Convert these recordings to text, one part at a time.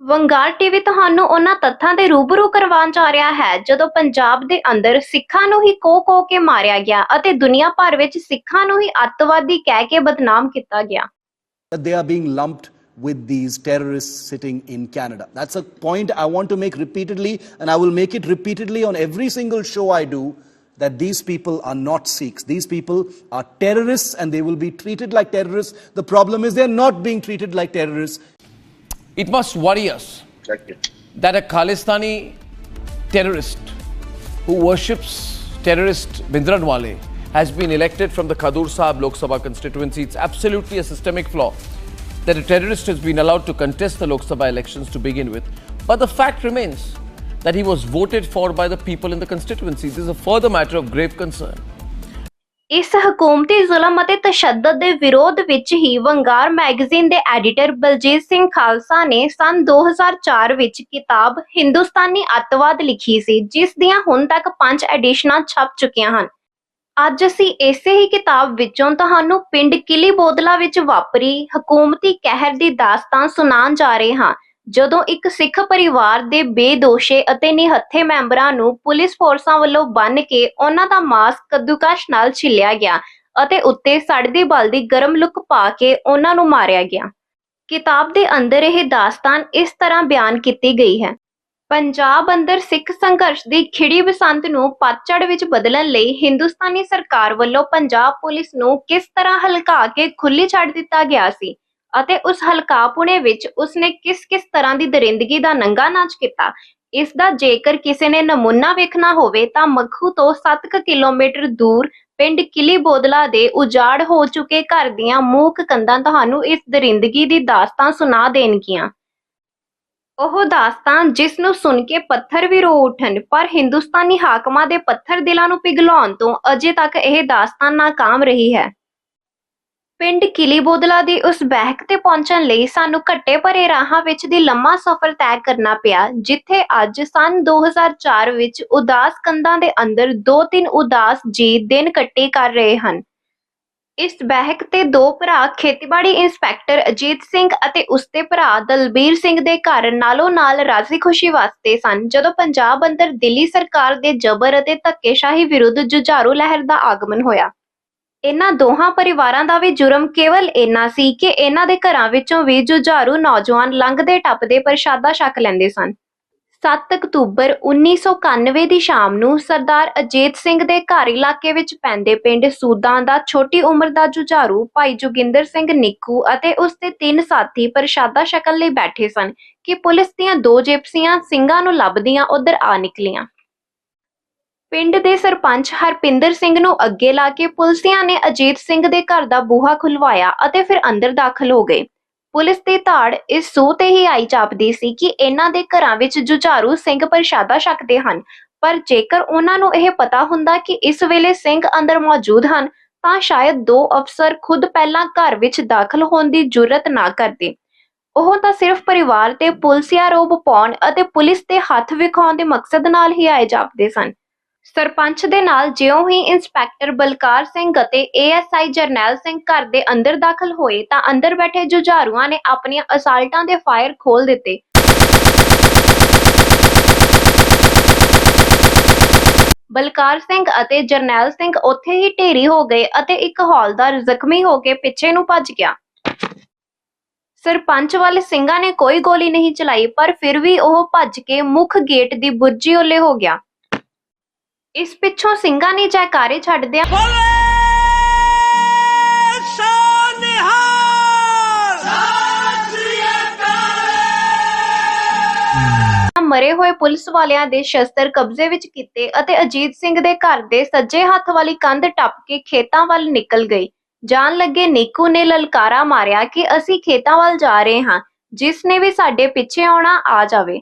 ਵੰਗਾਰ TV ਤੁਹਾਨੂੰ ਉਹਨਾਂ ਤੱਥਾਂ ਦੇ ਰੂਬਰੂ ਕਰਵਾਉਣ ਜਾ ਰਿਹਾ ਹੈ ਜਦੋਂ ਪੰਜਾਬ ਦੇ ਅੰਦਰ ਸਿੱਖਾਂ ਨੂੰ ਹੀ ਕੋ-ਕੋ ਕੇ ਮਾਰਿਆ ਗਿਆ ਅਤੇ ਦੁਨੀਆ ਭਰ ਵਿੱਚ ਸਿੱਖਾਂ ਨੂੰ ਹੀ ਅੱਤਵਾਦੀ ਕਹਿ ਕੇ ਬਦਨਾਮ ਕੀਤਾ ਗਿਆ that they are being lumped with these terrorists sitting in Canada. That's a point I want to make repeatedly, and I will make it repeatedly on every single show I do. That these people are not Sikhs. These people are terrorists and they will be treated like terrorists. The problem is they're not being treated like terrorists. it must worry us that a Khalistani terrorist who worships terrorist Bindranwale has been elected from the Khadur Sahib Lok Sabha constituency. It's absolutely a systemic flaw that a terrorist has been allowed to contest the Lok Sabha elections to begin with. But the fact remains that he was voted for by the people in the constituency. This is a further matter of grave concern. ਇਸ ਹਕੂਮਤੀ ਜ਼ੁਲਮ ਅਤੇ ਤਸ਼ੱਦਦ ਦੇ ਵਿਰੋਧ ਵਿੱਚ ਹੀ Vangar magazine ਦੇ editor Baljit Singh Khalsa ਨੇ ਸਨ 2004 ਵਿੱਚ ਕਿਤਾਬ ਹਿੰਦੁਸਤਾਨੀ ਅੱਤਵਾਦ ਲਿਖੀ ਸੀ, ਜਿਸ ਦੀਆਂ ਹੁਣ ਤੱਕ 5 ਐਡੀਸ਼ਨਾਂ ਛਪ ਚੁੱਕੀਆਂ ਹਨ। ਅੱਜ ਅਸੀਂ ਇਸੇ ਹੀ ਕਿਤਾਬ ਵਿੱਚੋਂ ਤੁਹਾਨੂੰ ਪਿੰਡ ਕਿਲੀ ਬੋਦਲਾ ਵਿੱਚ ਵਾਪਰੀ ਹਕੂਮਤੀ ਕਹਿਰ ਦੀ ਦਾਸਤਾਨ ਸੁਣਾਉਣ ਜਾ ਰਹੇ ਹਾਂ। ਜਦੋਂ ਇੱਕ ਸਿੱਖ ਪਰਿਵਾਰ ਦੇ ਬੇਦੋਸ਼ੇ ਅਤੇ ਨਿਹੱਥੇ ਮੈਂਬਰਾਂ ਨੂੰ ਪੁਲਿਸ ਫੋਰਸਾਂ ਵੱਲੋਂ ਬੰਨ ਕੇ ਉਹਨਾਂ ਦਾ ਮਾਸ ਕੱਦੂਕਸ਼ ਨਾਲ ਛਿੱਲਿਆ ਗਿਆ ਅਤੇ ਉੱਤੇ ਸੜਦੀ ਬਲਦੀ ਗਰਮ ਲੁੱਕ ਪਾ ਕੇ ਉਹਨਾਂ ਨੂੰ ਮਾਰਿਆ ਗਿਆ। ਕਿਤਾਬ ਦੇ ਅੰਦਰ ਇਹ ਦਾਸਤਾਨ ਇਸ ਤਰ੍ਹਾਂ ਬਿਆਨ ਕੀਤੀ ਗਈ ਹੈ। ਪੰਜਾਬ ਅੰਦਰ ਸਿੱਖ ਸੰਘਰਸ਼ ਦੀ ਖਿੜੀ ਬਸੰਤ ਨੂੰ ਪਤਝੜ ਵਿੱਚ ਬਦਲਣ ਲਈ ਹਿੰਦੁਸਤਾਨੀ ਸਰਕਾਰ ਵੱਲੋਂ ਪੰਜਾਬ ਪੁਲਿਸ ਨੂੰ ਕਿਸ ਤਰ੍ਹਾਂ ਹਲਕਾ ਕੇ ਖੁੱਲੀ ਛੱਡ ਦਿੱਤਾ ਗਿਆ ਸੀ? ਅਤੇ ਉਸ ਹਲਕਾਪੁਣੇ ਵਿੱਚ ਉਸਨੇ ਕਿਸ-ਕਿਸ ਤਰ੍ਹਾਂ ਦੀ ਦਰਿੰਦਗੀ ਦਾ ਨੰਗਾ ਨਾਚ ਕੀਤਾ? ਇਸ ਦਾ ਜੇਕਰ ਕਿਸੇ ਨੇ ਨਮੂਨਾ ਵੇਖਣਾ ਹੋਵੇ ਤਾਂ ਮੱਖੂ ਤੋਂ 7 ਕਿਲੋਮੀਟਰ ਦੂਰ ਪਿੰਡ ਕਿਲੀ ਬੋਦਲਾ ਦੇ ਉਜਾੜ ਹੋ ਚੁੱਕੇ ਘਰ ਦੀਆਂ ਮੂਕ ਕੰਧਾਂ ਤੁਹਾਨੂੰ ਇਸ ਦਰਿੰਦਗੀ ਦੀ ਦਾਸਤਾਨ ਸੁਣਾ ਦੇਣਗੀਆਂ। ਉਹ ਦਾਸਤਾਨ ਜਿਸ ਨੂੰ ਸੁਣ ਕੇ ਪੱਥਰ ਵੀ ਰੋ ਉਠਣ, ਪਰ ਹਿੰਦੁਸਤਾਨੀ ਹਾਕਮਾਂ ਦੇ ਪੱਥਰ ਦਿਲਾਂ ਨੂੰ ਪਿਘਲਾਉਣ ਤੋਂ ਅਜੇ ਤੱਕ ਇਹ ਦਾਸਤਾਨ ਨਾਕਾਮ ਰਹੀ ਹੈ। ਪਿੰਡ ਕਿਲੀ ਬੋਦਲਾ ਦੀ ਉਸ ਬਹਿਕ ਤੇ ਪਹੁੰਚਣ ਲਈ ਸਾਨੂੰ ਘੱਟੇ ਭਰੇ ਰਾਹਾਂ ਵਿੱਚ ਦੀ ਲੰਮਾ ਸਫ਼ਰ ਤੈਅ ਕਰਨਾ ਪਿਆ, ਜਿੱਥੇ ਅੱਜ ਸਨ 2004 ਵਿੱਚ ਉਦਾਸ ਕੰਧਾਂ ਦੇ ਅੰਦਰ ਦੋ ਤਿੰਨ ਉਦਾਸ ਜੀ ਦਿਨ ਕੱਟੇ ਕਰ ਰਹੇ ਹਨ। ਇਸ ਬਹਿਕ ਤੇ ਦੋ ਭਰਾ ਖੇਤੀਬਾੜੀ ਇੰਸਪੈਕਟਰ ਅਜੀਤ ਸਿੰਘ ਅਤੇ ਉਸਦੇ ਭਰਾ ਦਲਬੀਰ ਸਿੰਘ ਦੇ ਘਰ ਨਾਲੋਂ ਨਾਲ ਰਾਜ਼ੀ ਖੁਸ਼ੀ ਵਾਸਤੇ ਸਨ, ਜਦੋਂ ਪੰਜਾਬ ਅੰਦਰ ਦਿੱਲੀ ਸਰਕਾਰ ਦੇ ਜ਼ਬਰ ਅਤੇ ਧੱਕੇਸ਼ਾਹੀ ਵਿਰੁੱਧ ਜੁਝਾਰੂ ਲਹਿਰ ਦਾ ਆਗਮਨ ਹੋਇਆ। ਇਹਨਾਂ ਦੋਹਾਂ ਪਰਿਵਾਰਾਂ ਦਾ ਵੀ ਜੁਰਮ ਕੇਵਲ ਇੰਨਾ ਸੀ ਕਿ ਇਹਨਾਂ ਦੇ ਘਰਾਂ ਵਿੱਚੋਂ ਵੀ ਜੁਝਾਰੂ ਨੌਜਵਾਨ ਲੰਘਦੇ ਟੱਪਦੇ ਪ੍ਰਸ਼ਾਦਾ ਛਕ ਲੈਂਦੇ ਸਨ। 7 ਅਕਤੂਬਰ 1991 ਦੀ ਸ਼ਾਮ ਨੂੰ ਸਰਦਾਰ ਅਜੀਤ ਸਿੰਘ ਦੇ ਘਰ ਇਲਾਕੇ ਵਿੱਚ ਪੈਂਦੇ ਪਿੰਡ ਸੂਦਾਂ ਦਾ ਛੋਟੀ ਉਮਰ ਦਾ ਜੁਝਾਰੂ ਭਾਈ ਜੋਗਿੰਦਰ ਸਿੰਘ ਨਿੱਕੂ ਅਤੇ ਉਸ ਦੇ ਤਿੰਨ ਸਾਥੀ ਪ੍ਰਸ਼ਾਦਾ ਛਕਣ ਲਈ ਬੈਠੇ ਸਨ ਕਿ ਪੁਲਿਸ ਦੀਆਂ ਦੋ ਜਿਪਸੀਆਂ ਸਿੰਘਾਂ ਨੂੰ ਲੱਭਦੀਆਂ ਉਧਰ ਆ ਨਿਕਲੀਆਂ। ਪਿੰਡ ਦੇ ਸਰਪੰਚ ਹਰਪਿੰਦਰ ਸਿੰਘ ਨੂੰ ਅੱਗੇ ਲਾ ਕੇ ਪੁਲਸੀਆਂ ਨੇ ਅਜੀਤ ਸਿੰਘ ਦੇ ਘਰ ਦਾ ਬੂਹਾ ਖੁਲਵਾਇਆ ਅਤੇ ਫਿਰ ਅੰਦਰ ਦਾਖਲ ਹੋ ਗਏ। ਪੁਲਿਸ ਦੀ ਧਾੜ ਇਸ ਸੂਹ ਤੇ ਹੀ ਆਈ ਜਾਪਦੀ ਸੀ ਕਿ ਇਹਨਾਂ ਦੇ ਘਰਾਂ ਵਿੱਚ ਜੁਝਾਰੂ ਸਿੰਘ ਪ੍ਰਸ਼ਾਦਾ ਛਕਦੇ ਹਨ, ਪਰ ਜੇਕਰ ਉਹਨਾਂ ਨੂੰ ਇਹ ਪਤਾ ਹੁੰਦਾ ਕਿ ਇਸ ਵੇਲੇ ਸਿੰਘ ਅੰਦਰ ਮੌਜੂਦ ਹਨ, ਤਾਂ ਸ਼ਾਇਦ ਦੋ ਅਫਸਰ ਖੁਦ ਪਹਿਲਾਂ ਘਰ ਵਿੱਚ ਦਾਖਲ ਹੋਣ ਦੀ ਜੁਰਤ ਨਾ ਕਰਦੇ। ਉਹ ਤਾਂ ਸਿਰਫ ਪਰਿਵਾਰ ਤੇ ਪੁਲਸੀਆ ਰੋਬ ਪਾਉਣ ਅਤੇ ਪੁਲਿਸ ਦੇ ਹੱਥ ਵਿਖਾਉਣ ਦੇ ਮਕਸਦ ਨਾਲ ਹੀ ਆਏ ਜਾਪਦੇ ਸਨ। ਸਰਪੰਚ ਦੇ ਨਾਲ ਜਿਉਂ ਹੀ ਇੰਸਪੈਕਟਰ ਬਲਕਾਰ ਸਿੰਘ ਅਤੇ ਏਐਸਆਈ ਜਰਨੈਲ ਸਿੰਘ ਘਰ ਦੇ ਅੰਦਰ ਦਾਖਲ ਹੋਏ ਤਾਂ ਅੰਦਰ ਬੈਠੇ ਜੁਝਾਰੂਆਂ ਨੇ ਆਪਣੀਆਂ ਅਸਾਲਟਾਂ ਦੇ ਫਾਇਰ ਖੋਲ ਦਿੱਤੇ। ਬਲਕਾਰ ਸਿੰਘ ਅਤੇ ਜਰਨੈਲ ਸਿੰਘ ਉੱਥੇ ਹੀ ਢੇਰੀ ਹੋ ਗਏ ਅਤੇ ਇੱਕ ਹੌਲਦਾਰ ਜ਼ਖਮੀ ਹੋ ਕੇ ਪਿੱਛੇ ਨੂੰ ਭੱਜ ਗਿਆ। ਸਰਪੰਚ ਵਾਲੇ ਸਿੰਘਾਂ ਨੇ ਕੋਈ ਗੋਲੀ ਨਹੀਂ ਚਲਾਈ, ਪਰ ਫਿਰ ਵੀ ਉਹ ਭੱਜ ਕੇ ਮੁੱਖ ਗੇਟ ਦੀ ਬੁਰਜੀ ਓਲੇ ਹੋ ਗਿਆ। ਇਸ ਪਿੱਛੋਂ ਸਿੰਘਾਂ ਨੇ ਜੈਕਾਰੇ ਛੱਡਦਿਆਂ ਮਰੇ ਹੋਏ ਪੁਲਿਸ ਵਾਲਿਆਂ ਦੇ ਸ਼ਸਤਰ ਕਬਜ਼ੇ ਵਿੱਚ ਕੀਤੇ ਅਤੇ ਅਜੀਤ ਸਿੰਘ ਦੇ ਘਰ ਦੇ ਸੱਜੇ ਹੱਥ ਵਾਲੀ ਕੰਧ ਟੱਪ ਕੇ ਖੇਤਾਂ ਵੱਲ ਨਿਕਲ ਗਈ। ਜਾਣ ਲੱਗੇ ਨੀਕੂ ਨੇ ਲਲਕਾਰਾ ਮਾਰਿਆ ਕਿ ਅਸੀਂ ਖੇਤਾਂ ਵੱਲ ਜਾ ਰਹੇ ਹਾਂ ਜਿਸ ਨੇ ਵੀ ਸਾਡੇ ਪਿੱਛੇ ਆਉਣਾ ਆ ਜਾਵੇ।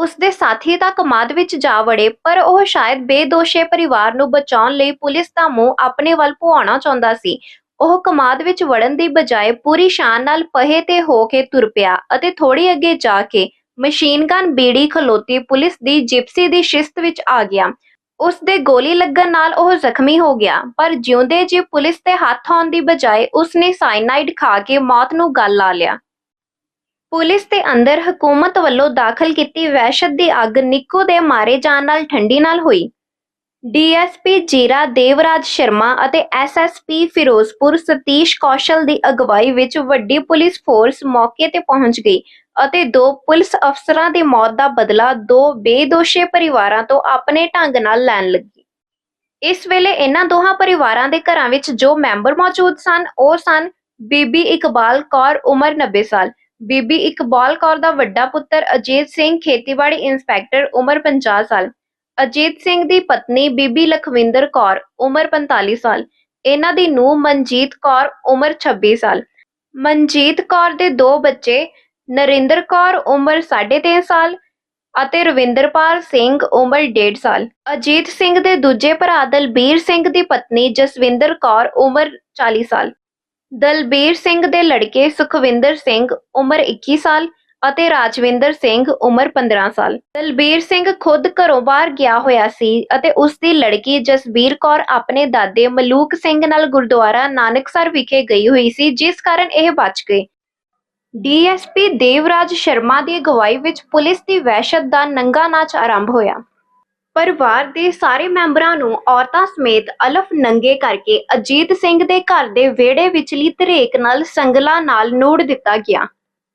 ਉਸ ਦੇ ਸਾਥੀ ਤਾਂ ਕਮਾਦ ਵਿੱਚ ਜਾ ਵੜੇ, ਪਰ ਉਹ ਸ਼ਾਇਦ ਬੇਦੋਸ਼ੇ ਪਰਿਵਾਰ ਨੂੰ ਬਚਾਉਣ ਲਈ ਪੁਲਿਸ ਦਾ ਮੂੰਹ ਆਪਣੇ ਵੱਲ ਭੁਆਉਣਾ ਚਾਹੁੰਦਾ ਸੀ। ਉਹ ਕਮਾਦ ਵਿੱਚ ਵੜਨ ਦੀ ਬਜਾਏ ਪੂਰੀ ਸ਼ਾਨ ਨਾਲ ਪਹੇ ਤੇ ਹੋ ਕੇ ਤੁਰ ਪਿਆ ਅਤੇ ਥੋੜੀ ਅੱਗੇ ਜਾ ਕੇ ਮਸ਼ੀਨ ਗਨ ਬੀੜੀ ਖਲੋਤੀ ਪੁਲਿਸ ਦੀ ਜਿਪਸੀ ਦੀ ਸ਼ਿਸਤ ਵਿੱਚ ਆ ਗਿਆ। ਉਸ ਦੇ ਗੋਲੀ ਲੱਗਣ ਨਾਲ ਉਹ ਜ਼ਖਮੀ ਹੋ ਗਿਆ, ਪਰ ਜਿਉਂਦੇ ਜੀ ਪੁਲਿਸ ਤੇ ਹੱਥ ਆਉਣ ਦੀ ਬਜਾਏ ਉਸ ਨੇ ਸਾਇਨਾਈਡ ਖਾ ਕੇ ਮੌਤ ਨੂੰ ਗਲ ਲਾ ਲਿਆ। ਪੁਲਿਸ ਦੇ ਅੰਦਰ ਹਕੂਮਤ ਵੱਲੋਂ ਦਾਖਲ ਕੀਤੀ ਵਹਿਸ਼ਤ ਦੀ ਅੱਗ ਨਿੱਕੂ ਦੇ ਮਾਰੇ ਜਾਣ ਨਾਲ ਠੰਡੀ ਨਾਲ ਹੋਈ। ਡੀਐਸਪੀ ਜੀਰਾ ਦੇਵਰਾਜ ਸ਼ਰਮਾ ਅਤੇ ਐਸਐਸਪੀ ਫਿਰੋਜ਼ਪੁਰ ਸਤੀਸ਼ ਕੌਸ਼ਲ ਦੀ ਅਗਵਾਈ ਵਿੱਚ ਵੱਡੀ ਪੁਲਿਸ ਫੋਰਸ ਮੌਕੇ ਤੇ ਪਹੁੰਚ ਗਈ ਅਤੇ ਦੋ ਪੁਲਿਸ ਅਫਸਰਾਂ ਦੀ ਮੌਤ ਦਾ ਬਦਲਾ ਦੋ ਬੇਦੋਸ਼ੇ ਪਰਿਵਾਰਾਂ ਤੋਂ ਆਪਣੇ ਢੰਗ ਨਾਲ ਲੈਣ ਲੱਗੀ। ਇਸ ਵੇਲੇ ਇਹਨਾਂ ਦੋਹਾਂ ਪਰਿਵਾਰਾਂ ਦੇ ਘਰਾਂ ਵਿੱਚ ਜੋ ਮੈਂਬਰ ਮੌਜੂਦ ਸਨ, ਉਹ ਸਨ ਬੀਬੀ ਇਕਬਾਲ ਕੌਰ, ਉਮਰ 90 ਸਾਲ ਬੀਬੀ ਇਕਬਾਲ ਕੌਰ ਦਾ ਵੱਡਾ ਪੁੱਤਰ ਅਜੀਤ ਸਿੰਘ ਖੇਤੀਬਾੜੀ ਇੰਸਪੈਕਟਰ, ਉਮਰ 50 ਸਾਲ। ਅਜੀਤ ਸਿੰਘ ਦੀ ਪਤਨੀ ਬੀਬੀ ਲਖਵਿੰਦਰ ਕੌਰ, ਉਮਰ 45 ਸਾਲ। ਇਹਨਾਂ ਦੀ ਨੂੰਹ ਮਨਜੀਤ ਕੌਰ, ਉਮਰ 26 ਸਾਲ। ਮਨਜੀਤ ਕੌਰ ਦੇ ਦੋ ਬੱਚੇ ਨਰਿੰਦਰ ਕੌਰ, ਉਮਰ 3.5 ਸਾਲ ਅਤੇ ਰਵਿੰਦਰਪਾਲ ਸਿੰਘ, ਉਮਰ 1.5 ਸਾਲ। ਅਜੀਤ ਸਿੰਘ ਦੇ ਦੂਜੇ ਭਰਾ ਦਲਬੀਰ ਸਿੰਘ ਦੀ ਪਤਨੀ ਜਸਵਿੰਦਰ ਕੌਰ, ਉਮਰ 40 ਸਾਲ। ਦਲਬੀਰ ਸਿੰਘ ਦੇ ਲੜਕੇ ਸੁਖਵਿੰਦਰ ਸਿੰਘ, ਉਮਰ 21 ਸਾਲ ਅਤੇ ਰਾਜਵਿੰਦਰ ਸਿੰਘ, ਉਮਰ 15 ਸਾਲ। ਦਲਬੀਰ ਸਿੰਘ ਖੁਦ ਘਰੋਂ ਬਾਹਰ ਗਿਆ ਹੋਇਆ ਸੀ ਅਤੇ ਉਸ ਦੀ ਲੜਕੀ ਜਸਬੀਰ ਕੌਰ ਆਪਣੇ ਦਾਦੇ ਮਲੂਕ ਸਿੰਘ ਨਾਲ ਗੁਰਦੁਆਰਾ ਨਾਨਕਸਰ ਵਿਖੇ ਗਈ ਹੋਈ ਸੀ, ਜਿਸ ਕਾਰਨ ਇਹ ਬਚ ਗਏ। ਡੀਐਸਪੀ ਦੇਵਰਾਜ ਸ਼ਰਮਾ ਦੀ ਅਗਵਾਈ ਵਿੱਚ ਪੁਲਿਸ ਦੀ ਵਹਿਸ਼ਤ ਦਾ ਨੰਗਾ ਨਾਚ ਆਰੰਭ ਹੋਇਆ। ਪਰਿਵਾਰ ਦੇ ਸਾਰੇ ਮੈਂਬਰਾਂ ਨੂੰ ਔਰਤਾਂ ਸਮੇਤ ਅਲਫ ਨੰਗੇ ਕਰਕੇ ਅਜੀਤ ਸਿੰਘ ਦੇ ਘਰ ਦੇ ਵਿਹੜੇ ਵਿਚਲੀ ਧਰੇਕ ਨਾਲ ਸੰਗਲਾ ਨਾਲ ਨੂੜ ਦਿੱਤਾ ਗਿਆ।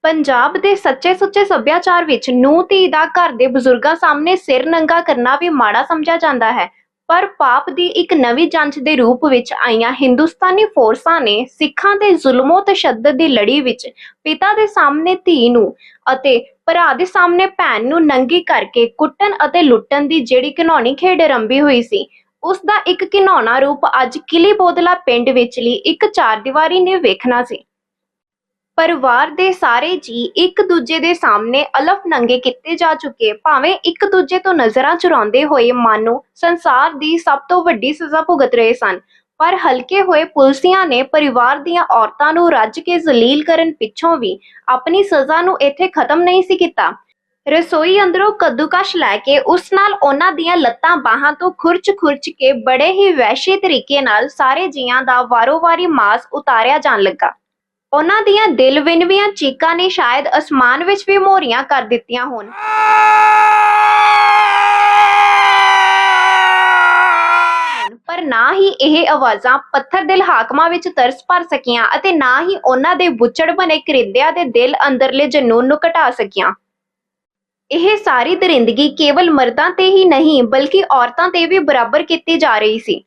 ਪੰਜਾਬ ਦੇ ਸੱਚੇ ਸੁੱਚੇ ਸੱਭਿਆਚਾਰ ਵਿੱਚ ਨੂੰਹ ਧੀ ਦਾ ਘਰ ਦੇ ਬਜ਼ੁਰਗਾਂ ਸਾਹਮਣੇ ਸਿਰ ਨੰਗਾ ਕਰਨਾ ਵੀ ਮਾੜਾ ਸਮਝਿਆ ਜਾਂਦਾ ਹੈ। ਪਰ ਪਾਪ ਦੀ ਇੱਕ ਨਵੀਂ ਜਾਂਚ ਦੇ ਰੂਪ ਵਿੱਚ ਆਈਆਂ ਹਿੰਦੁਸਤਾਨੀ ਫੋਰਸਾਂ ਨੇ ਸਿੱਖਾਂ ਦੇ ਜ਼ੁਲਮੋ ਤਸ਼ੱਦਦ ਦੀ ਲੜੀ ਵਿੱਚ ਪਿਤਾ ਦੇ ਸਾਹਮਣੇ ਧੀ ਨੂੰ ਅਤੇ ਭਰਾ ਦੇ ਸਾਹਮਣੇ ਭੈਣ ਨੂੰ ਨੰਗੀ ਕਰਕੇ ਕੁੱਟਣ ਅਤੇ ਲੁੱਟਣ ਦੀ ਜਿਹੜੀ ਘਿਨੌਣੀ ਖੇਡ ਰੰਭੀ ਹੋਈ ਸੀ, ਉਸ ਦਾ ਇੱਕ ਘਿਨੌਣਾ ਰੂਪ ਅੱਜ ਕਿਲੀ ਬੋਦਲਾ ਪਿੰਡ ਵਿਚਲੀ ਇੱਕ ਚਾਰਦੀਵਾਰੀ ਨੇ ਵੇਖਣਾ ਸੀ। ਪਰਿਵਾਰ ਦੇ ਸਾਰੇ ਜੀ ਇੱਕ ਦੂਜੇ ਦੇ ਸਾਹਮਣੇ ਅਲਫ ਨੰਗੇ ਕੀਤੇ ਜਾ ਚੁੱਕੇ, ਭਾਵੇਂ ਇੱਕ ਦੂਜੇ ਤੋਂ ਨਜ਼ਰਾਂ ਚੁਰਾਉਂਦੇ ਹੋਏ ਮਾਨੋ ਸੰਸਾਰ ਦੀ ਸਭ ਤੋਂ ਵੱਡੀ ਸਜ਼ਾ ਭੁਗਤ ਰਹੇ ਸਨ। ਪਰ ਹਲਕੇ ਹੋਏ ਪੁਲਸੀਆਂ ਨੇ ਪਰਿਵਾਰ ਦੀਆਂ ਔਰਤਾਂ ਨੂੰ ਰੱਜ ਕੇ ਜ਼ਲੀਲ ਕਰਨ ਪਿੱਛੋਂ ਵੀ ਆਪਣੀ ਸਜ਼ਾ ਨੂੰ ਇੱਥੇ ਖਤਮ ਨਹੀਂ ਸੀ ਕੀਤਾ। ਰਸੋਈ ਅੰਦਰੋਂ ਕੱਦੂਕਸ਼ ਲੈ ਕੇ ਉਸ ਨਾਲ ਉਹਨਾਂ ਦੀਆਂ ਲੱਤਾਂ ਬਾਹਾਂ ਤੋਂ ਖੁਰਚ-ਖੁਰਚ ਕੇ ਬੜੇ ਹੀ ਵਹਿਸ਼ੀ ਤਰੀਕੇ ਨਾਲ ਸਾਰੇ ਜੀਆਂ ਦਾ ਵਾਰੋ-ਵਾਰੀ ਮਾਸ ਉਤਾਰਿਆ ਜਾਣ ਲੱਗਾ। ਉਹਨਾਂ ਦੀਆਂ ਦਿਲ ਵਿਨਵੀਆਂ ਚੀਕਾਂ ਨੇ ਸ਼ਾਇਦ ਅਸਮਾਨ ਵਿੱਚ ਵੀ ਮੋਰੀਆਂ ਕਰ ਦਿੱਤੀਆਂ ਹੋਣ। ਪਰ ਨਾ ਹੀ ਇਹ ਆਵਾਜ਼ਾਂ ਪੱਥਰ ਦਿਲ ਹਾਕਮਾਂ ਵਿੱਚ ਤਰਸ ਭਰ ਸਕੀਆਂ ਅਤੇ ਨਾ ਹੀ ਉਹਨਾਂ ਦੇ ਬੁੱਚੜ ਬਣੇ ਕਰਿੰਦਿਆਂ ਦੇ ਦਿਲ ਅੰਦਰਲੇ ਜਨੂਨ ਨੂੰ ਘਟਾ ਸਕੀਆਂ। ਇਹ ਸਾਰੀ ਦਰਿੰਦਗੀ ਕੇਵਲ ਮਰਦਾਂ ਤੇ ਹੀ ਨਹੀਂ, ਬਲਕਿ ਔਰਤਾਂ ਤੇ ਵੀ ਬਰਾਬਰ ਕੀਤੀ ਜਾ ਰਹੀ ਸੀ।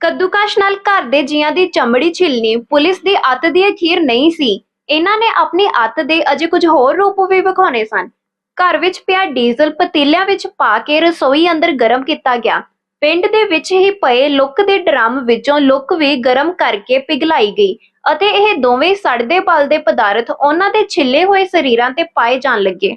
ਕੱਦੂਕਾਸ਼ ਨਾਲ ਘਰ ਦੇ ਜੀਆਂ ਦੀ ਚਮੜੀ ਛਿਲਣੀ ਪੁਲਿਸ ਦੀ ਅੱਤ ਦੀ ਅਖੀਰ ਨਹੀਂ ਸੀ। ਇਹਨਾਂ ਨੇ ਆਪਣੀ ਅੱਤ ਦੇ ਅਜੇ ਕੁਝ ਹੋਰ ਰੂਪ ਵੀ ਵਿਖਾਉਣੇ ਸਨ। ਘਰ ਵਿੱਚ ਪਿਆ ਡੀਜ਼ਲ ਪਤੀਲਿਆਂ ਵਿੱਚ ਪਾ ਕੇ ਰਸੋਈ ਅੰਦਰ ਗਰਮ ਕੀਤਾ ਗਿਆ। ਪਿੰਡ ਦੇ ਵਿੱਚ ਹੀ ਪਏ ਲੁੱਕ ਦੇ ਡਰਮ ਵਿੱਚੋਂ ਲੁੱਕ ਵੀ ਗਰਮ ਕਰਕੇ ਪਿਘਲਾਈ ਗਈ ਅਤੇ ਇਹ ਦੋਵੇਂ ਸੜਦੇ ਬਲਦੇ ਪਦਾਰਥ ਉਹਨਾਂ ਦੇ ਛਿੱਲੇ ਹੋਏ ਸਰੀਰਾਂ ਤੇ ਪਾਏ ਜਾਣ ਲੱਗੇ।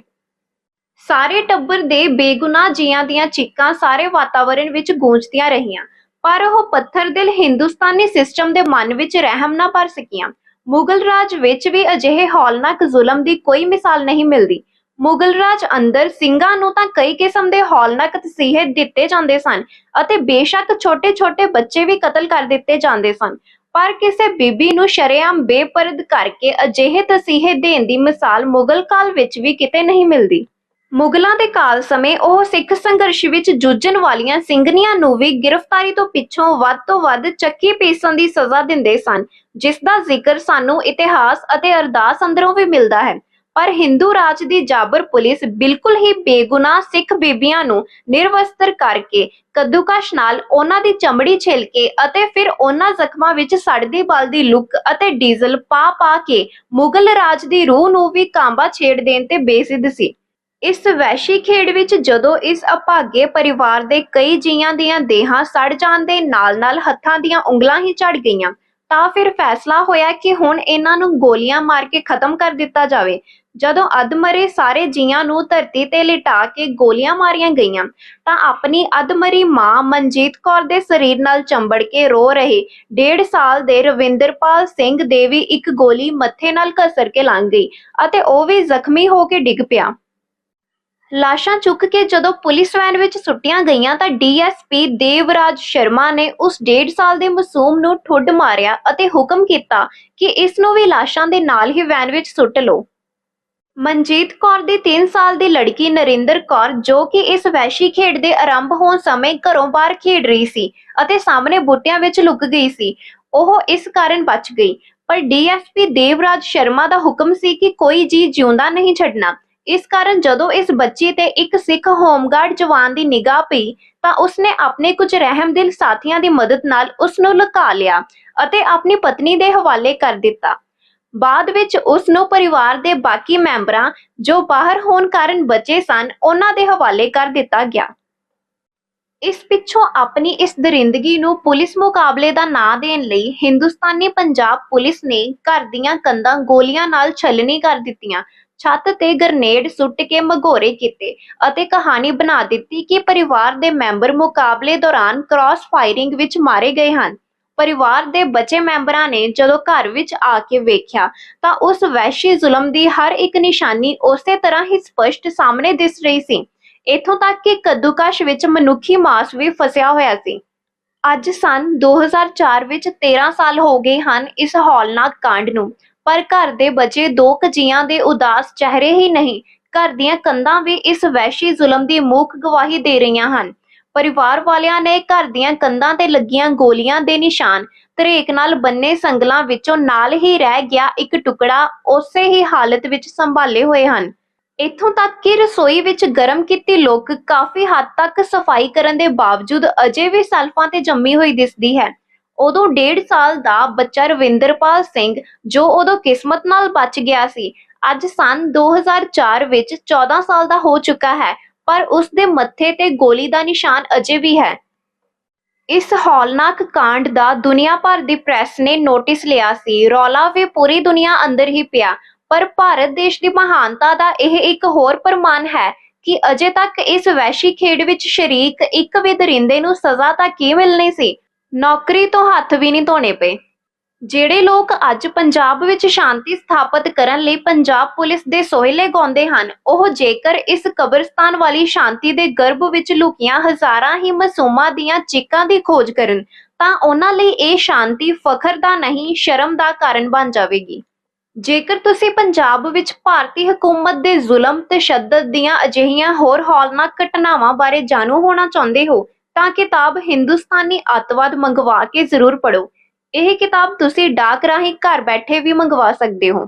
ਸਾਰੇ ਟੱਬਰ ਦੇ ਬੇਗੁਨਾਹ ਜੀਆਂ ਦੀਆਂ ਚੀਕਾਂ ਸਾਰੇ ਵਾਤਾਵਰਣ ਵਿੱਚ ਗੂੰਜਦੀਆਂ ਰਹੀਆਂ, ਪਰ ਉਹ ਪੱਥਰ ਦਿਲ ਹਿੰਦੁਸਤਾਨੀ ਸਿਸਟਮ ਦੇ ਮਨ ਵਿੱਚ ਰਹਿਮ ਨਾ ਭਰ ਸਕੀਆਂ। ਮੁਗਲ ਰਾਜ ਵਿੱਚ ਵੀ ਅਜਿਹੇ ਹੌਲਨਾਕ ਜ਼ੁਲਮ ਦੀ ਕੋਈ ਮਿਸਾਲ ਨਹੀਂ ਮਿਲਦੀ। ਮੁਗਲ ਰਾਜ ਅੰਦਰ ਸਿੰਘਾਂ ਨੂੰ ਤਾਂ ਕਈ ਕਿਸਮ ਦੇ ਹੌਲਨਾਕ ਤਸੀਹੇ ਦਿੱਤੇ ਜਾਂਦੇ ਸਨ ਅਤੇ ਬੇਸ਼ੱਕ ਛੋਟੇ-ਛੋਟੇ ਬੱਚੇ ਵੀ ਕਤਲ ਕਰ ਦਿੱਤੇ ਜਾਂਦੇ ਸਨ। ਪਰ ਕਿਸੇ ਬੀਬੀ ਨੂੰ ਸ਼ਰੇਆਮ ਬੇਪਰਦ ਕਰਕੇ ਅਜਿਹੇ ਤਸੀਹੇ ਦੇਣ ਦੀ ਮਿਸਾਲ ਮੁਗਲ ਕਾਲ ਵਿੱਚ ਵੀ ਕਿਤੇ ਨਹੀਂ ਮਿਲਦੀ। ਮੁਗਲਾਂ ਦੇ ਕਾਲ ਸਮੇਂ ਉਹ ਸਿੱਖ ਸੰਘਰਸ਼ ਵਿੱਚ ਜੂਝਣ ਵਾਲੀਆਂ ਸਿੰਘਣੀਆਂ ਨੂੰ ਵੀ ਗ੍ਰਿਫਤਾਰੀ ਤੋਂ ਪਿੱਛੋਂ ਵੱਧ ਤੋਂ ਵੱਧ ਚੱਕੀ ਪੀਸਣ ਦੀ ਸਜ਼ਾ ਦਿੰਦੇ ਸਨ, ਜਿਸ ਦਾ ਜ਼ਿਕਰ ਸਾਨੂੰ ਇਤਿਹਾਸ ਅਤੇ ਅਰਦਾਸ ਅੰਦਰੋਂ ਵੀ ਮਿਲਦਾ ਹੈ। ਪਰ ਹਿੰਦੂ ਰਾਜ ਦੀ ਜਾਬਰ ਪੁਲਿਸ ਬਿਲਕੁਲ ਹੀ ਬੇਗੁਨਾਹ ਸਿੱਖ ਬੀਬੀਆਂ ਨੂੰ ਨਿਰਵਸਤਰ ਕਰਕੇ ਕੱਦੂਕਸ਼ ਨਾਲ ਉਹਨਾਂ ਦੀ ਚਮੜੀ ਛਿਲ ਕੇ ਅਤੇ ਫਿਰ ਉਹਨਾਂ ਜ਼ਖਮਾਂ ਵਿੱਚ ਸੜਦੀ ਬਲਦੀ ਲੁੱਕ ਅਤੇ ਡੀਜ਼ਲ ਪਾ ਪਾ ਕੇ ਮੁਗਲ ਰਾਜ ਦੀ ਰੂਹ ਨੂੰ ਵੀ ਕਾਂਬਾ ਛੇੜ ਦੇਣ ਤੇ ਬੇਸਿੱਧ ਸੀ। ਇਸ ਵੈਸ਼ੀ ਖੇਡ ਵਿੱਚ ਜਦੋਂ ਇਸ ਅਭਾਗੇ ਪਰਿਵਾਰ ਦੇ ਕਈ ਜੀਆਂ ਦੀਆਂ ਦੇਹਾਂ ਸੜ ਜਾਣ ਦੇ ਨਾਲ-ਨਾਲ ਹੱਥਾਂ ਦੀਆਂ ਉਂਗਲਾਂ ਹੀ ਝੜ ਗਈਆਂ, ਤਾਂ ਫਿਰ ਫੈਸਲਾ ਹੋਇਆ ਕਿ ਹੁਣ ਇਹਨਾਂ ਨੂੰ ਗੋਲੀਆਂ ਮਾਰ ਕੇ ਖਤਮ ਕਰ ਦਿੱਤਾ ਜਾਵੇ। ਜਦੋਂ ਅਧਮਰੇ ਸਾਰੇ ਜੀਆਂ ਨੂੰ ਧਰਤੀ ਤੇ ਲਿਟਾ ਕੇ ਗੋਲੀਆਂ ਮਾਰੀਆਂ ਗਈਆਂ, ਤਾਂ ਆਪਣੀ ਅਧਮਰੀ ਮਾਂ ਮਨਜੀਤ ਕੌਰ ਦੇ ਸਰੀਰ ਨਾਲ ਚੰਬੜ ਕੇ ਰੋ ਰਹੇ ਡੇਢ ਸਾਲ ਦੇ ਰਵਿੰਦਰਪਾਲ ਸਿੰਘ ਦੇ ਵੀ ਇੱਕ ਗੋਲੀ ਮੱਥੇ ਨਾਲ ਘਸਰ ਕੇ ਲੰਘ ਗਈ ਅਤੇ ਉਹ ਵੀ ਜ਼ਖਮੀ ਹੋ ਕੇ ਡਿੱਗ ਪਿਆ। ਲਾਸ਼ਾਂ ਚੁੱਕ ਕੇ ਜਦੋਂ ਪੁਲਿਸ ਵੈਨ ਵਿੱਚ ਸੁੱਟੀਆਂ ਗਈਆਂ, ਤਾਂ ਡੀਐਸਪੀ ਦੇਵਰਾਜ ਸ਼ਰਮਾ ਨੇ ਉਸ ਡੇਢ ਸਾਲ ਦੇ ਮਾਸੂਮ ਨੂੰ ਠੁੱਡ ਮਾਰਿਆ ਅਤੇ ਹੁਕਮ ਕੀਤਾ ਕਿ ਇਸ ਨੂੰ ਵੀ ਲਾਸ਼ਾਂ ਦੇ ਨਾਲ ਹੀ ਵੈਨ ਵਿੱਚ ਸੁੱਟ ਲਓ। ਮਨਜੀਤ ਕੌਰ ਦੀ 3 ਸਾਲ ਦੀ ਲੜਕੀ ਨਰਿੰਦਰ ਕੌਰ, ਜੋ ਕਿ ਇਸ ਵੈਸ਼ੀ ਖੇਡ ਦੇ ਆਰੰਭ ਹੋਣ ਸਮੇਂ ਘਰੋਂ ਬਾਹਰ ਖੇਡ ਰਹੀ ਸੀ ਅਤੇ ਸਾਹਮਣੇ ਬੂਟਿਆਂ ਵਿੱਚ ਲੁਕ ਗਈ ਸੀ, ਉਹ ਇਸ ਕਾਰਨ ਬਚ ਗਈ। ਪਰ ਡੀਐਸਪੀ ਦੇਵਰਾਜ ਸ਼ਰਮਾ ਦਾ ਹੁਕਮ ਸੀ ਕਿ ਕੋਈ ਜੀ ਜਿਉਂਦਾ ਨਹੀਂ ਛੱਡਣਾ। ਇਸ ਕਾਰਨ ਜਦੋਂ ਇਸ ਬੱਚੀ ਤੇ ਇੱਕ ਸਿੱਖ ਹੋਮਗਾਰਡ ਜਵਾਨ ਦੀ ਨਿਗਾਹ ਪਈ, ਤਾਂ ਉਸਨੇ ਆਪਣੇ ਕੁਝ ਰਹਿਮਦਿਲ ਸਾਥੀਆਂ ਦੀ ਮਦਦ ਨਾਲ ਉਸ ਨੂੰ ਲੁਕਾ ਲਿਆ ਅਤੇ ਆਪਣੀ ਪਤਨੀ ਦੇ ਹਵਾਲੇ ਕਰ ਦਿੱਤਾ। ਬਾਅਦ ਵਿੱਚ ਉਸ ਨੂੰ ਪਰਿਵਾਰ ਦੇ ਬਾਕੀ ਮੈਂਬਰਾਂ ਜੋ ਬਾਹਰ ਹੋਣ ਕਾਰਨ ਬਚੇ ਸਨ, ਉਹਨਾਂ ਦੇ ਹਵਾਲੇ ਕਰ ਦਿੱਤਾ ਗਿਆ। ਇਸ ਪਿੱਛੋਂ ਆਪਣੀ ਇਸ ਦਰਿੰਦਗੀ ਨੂੰ ਪੁਲਿਸ ਮੁਕਾਬਲੇ ਦਾ ਨਾਂ ਦੇਣ ਲਈ ਹਿੰਦੁਸਤਾਨੀ ਪੰਜਾਬ ਪੁਲਿਸ ਨੇ ਘਰ ਦੀਆਂ ਕੰਧਾਂ ਗੋਲੀਆਂ ਨਾਲ ਛਲਣੀ ਕਰ ਦਿੱਤੀਆਂ। ਛੱਤ ਤੇ ਗਰਨੇਡ ਸੁੱਟ ਕੇ ਮਗੋਰੇ ਕੀਤੇ ਅਤੇ ਕਹਾਣੀ ਬਣਾ ਦਿੱਤੀ ਕਿ ਪਰਿਵਾਰ ਦੇ ਮੈਂਬਰ ਮੁਕਾਬਲੇ ਦੌਰਾਨ ਕ੍ਰਾਸ ਫਾਇਰਿੰਗ ਵਿੱਚ ਮਾਰੇ ਗਏ ਹਨ। ਪਰਿਵਾਰ ਦੇ ਬਚੇ ਮੈਂਬਰਾਂ ਨੇ ਜਦੋਂ ਘਰ ਵਿੱਚ ਆ ਕੇ ਵੇਖਿਆ ਤਾਂ ਉਸ ਵੈਸ਼ੀ ਜ਼ੁਲਮ ਦੀ ਹਰ ਇੱਕ ਨਿਸ਼ਾਨੀ ਉਸੇ ਤਰ੍ਹਾਂ ਹੀ ਸਪਸ਼ਟ ਸਾਹਮਣੇ ਦਿਸ ਰਹੀ ਸੀ। ਇਥੋਂ ਤੱਕ ਕਿ ਕੱਦੂਕਸ਼ ਵਿੱਚ ਮਨੁੱਖੀ ਮਾਸ ਵੀ ਫਸਿਆ ਹੋਇਆ ਸੀ। ਅੱਜ ਸਨ 2004 ਵਿੱਚ 13 ਸਾਲ ਹੋ ਗਏ ਹਨ ਇਸ ਹੌਲਨਾਕ ਕਾਂਡ ਨੂੰ, ਪਰ ਘਰ ਦੇ ਬਚੇ ਦੋ ਕਜੀਆਂ ਦੇ ਉਦਾਸ ਚਿਹਰੇ ਹੀ ਨਹੀਂ, ਘਰ ਦੀਆਂ ਕੰਧਾਂ ਵੀ ਇਸ ਵੈਸ਼ੀ ਜ਼ੁਲਮ ਦੀ ਮੂਕ ਗਵਾਹੀ ਦੇ ਰਹੀਆਂ ਹਨ। ਪਰਿਵਾਰ ਵਾਲਿਆਂ ਨੇ ਘਰ ਦੀਆਂ ਕੰਧਾਂ ਤੇ ਲੱਗੀਆਂ ਗੋਲੀਆਂ ਦੇ ਨਿਸ਼ਾਨ ਤਰੇਕ ਨਾਲ ਬੰਨੇ ਸੰਗਲਾਂ ਵਿੱਚੋਂ ਨਾਲ ਹੀ ਰਹਿ ਗਿਆ ਇੱਕ ਟੁਕੜਾ, ਉਸੇ ਹੀ ਹਾਲਤ ਵਿੱਚ ਸੰਭਾਲੇ ਹੋਏ ਹਨ। ਇੱਥੋਂ ਤੱਕ ਕਿ ਰਸੋਈ ਵਿੱਚ ਗਰਮ ਕੀਤੀ ਲੋਕ ਕਾਫੀ ਹੱਦ ਤੱਕ ਸਫ਼ਾਈ ਕਰਨ ਦੇ ਬਾਵਜੂਦ ਅਜੇ ਵੀ ਸਲਫਾਂ ਤੇ ਜੰਮੀ ਹੋਈ ਦਿਸਦੀ ਹੈ। ਉਦੋਂ 1.5 ਸਾਲ ਦਾ ਬੱਚਾ ਰਵਿੰਦਰਪਾਲ ਸਿੰਘ, ਜੋ ਉਦੋਂ ਕਿਸਮਤ ਨਾਲ ਬਚ ਗਿਆ ਸੀ, ਅੱਜ ਸਨ 2004 ਵਿੱਚ 14 ਸਾਲ ਦਾ ਹੋ ਚੁੱਕਾ ਹੈ। ਪਰ ਉਸ ਦੇ ਮੱਥੇ ਤੇ ਗੋਲੀ ਦਾ ਨਿਸ਼ਾਨ ਅਜੇ ਵੀ ਹੈ। ਇਸ ਹੌਲਨਾਕ ਕਾਂਡ ਦਾ ਦੁਨੀਆ ਭਰ ਦੀ ਪ੍ਰੈਸ ਨੇ ਨੋਟਿਸ ਲਿਆ ਸੀ। ਰੌਲਾ ਵੀ ਪੂਰੀ ਦੁਨੀਆ ਅੰਦਰ ਹੀ ਪਿਆ, ਪਰ ਭਾਰਤ ਦੇਸ਼ ਦੀ ਮਹਾਨਤਾ ਦਾ ਇਹ ਇੱਕ ਹੋਰ ਪ੍ਰਮਾਣ ਹੈ ਕਿ ਅਜੇ ਤੱਕ ਇਸ ਵੈਸ਼ੀ ਖੇਡ ਵਿੱਚ ਸ਼ਰੀਕ ਇੱਕ ਵੀ ਦਰਿੰਦੇ ਨੂੰ ਸਜ਼ਾ ਤਾਂ ਕੀ ਮਿਲਣੀ ਸੀ? ਨੌਕਰੀ ਤੋਂ ਹੱਥ ਵੀ ਨਹੀਂ ਧੋਣੇ ਪਏ। ਜਿਹੜੇ ਲੋਕ ਅੱਜ ਪੰਜਾਬ ਵਿੱਚ ਸ਼ਾਂਤੀ ਸਥਾਪਿਤ ਕਰਨ ਲਈ ਪੰਜਾਬ ਪੁਲਿਸ ਦੇ ਸੋਹਿਲੇ ਗਾਉਂਦੇ ਹਨ, ਉਹ ਜੇਕਰ ਇਸ ਕਬਰਸਤਾਨ ਵਾਲੀ ਸ਼ਾਂਤੀ ਦੇ ਗਰਭ ਵਿੱਚ ਲੁਕੀਆਂ ਹਜ਼ਾਰਾਂ ਹੀ ਮਾਸੂਮਾਂ ਦੀਆਂ ਚੀਕਾਂ ਦੀ ਖੋਜ ਕਰਨ, ਤਾਂ ਉਹਨਾਂ ਲਈ ਇਹ ਸ਼ਾਂਤੀ ਫਖਰ ਦਾ ਨਹੀਂ, ਸ਼ਰਮ ਦਾ ਕਾਰਨ ਬਣ ਜਾਵੇਗੀ। ਜੇਕਰ ਤੁਸੀਂ ਪੰਜਾਬ ਵਿੱਚ ਭਾਰਤੀ ਹਕੂਮਤ ਦੇ ਜ਼ੁਲਮ ਤੇ ਸ਼ੱਦਤ ਦੀਆਂ ਅਜਿਹੀਆਂ ਹੋਰ ਹੌਲਨਾਕ ਘਟਨਾਵਾਂ ਬਾਰੇ ਜਾਣੂ ਹੋਣਾ ਚਾਹੁੰਦੇ ਹੋ, ਤਾਂ ਕਿਤਾਬ ਹਿੰਦੁਸਤਾਨੀ ਅੱਤਵਾਦ ਮੰਗਵਾ ਕੇ ਜ਼ਰੂਰ ਪੜ੍ਹੋ। ਇਹ ਕਿਤਾਬ ਤੁਸੀਂ ਡਾਕ ਰਾਹੀਂ ਘਰ ਬੈਠੇ ਵੀ ਮੰਗਵਾ ਸਕਦੇ ਹੋ।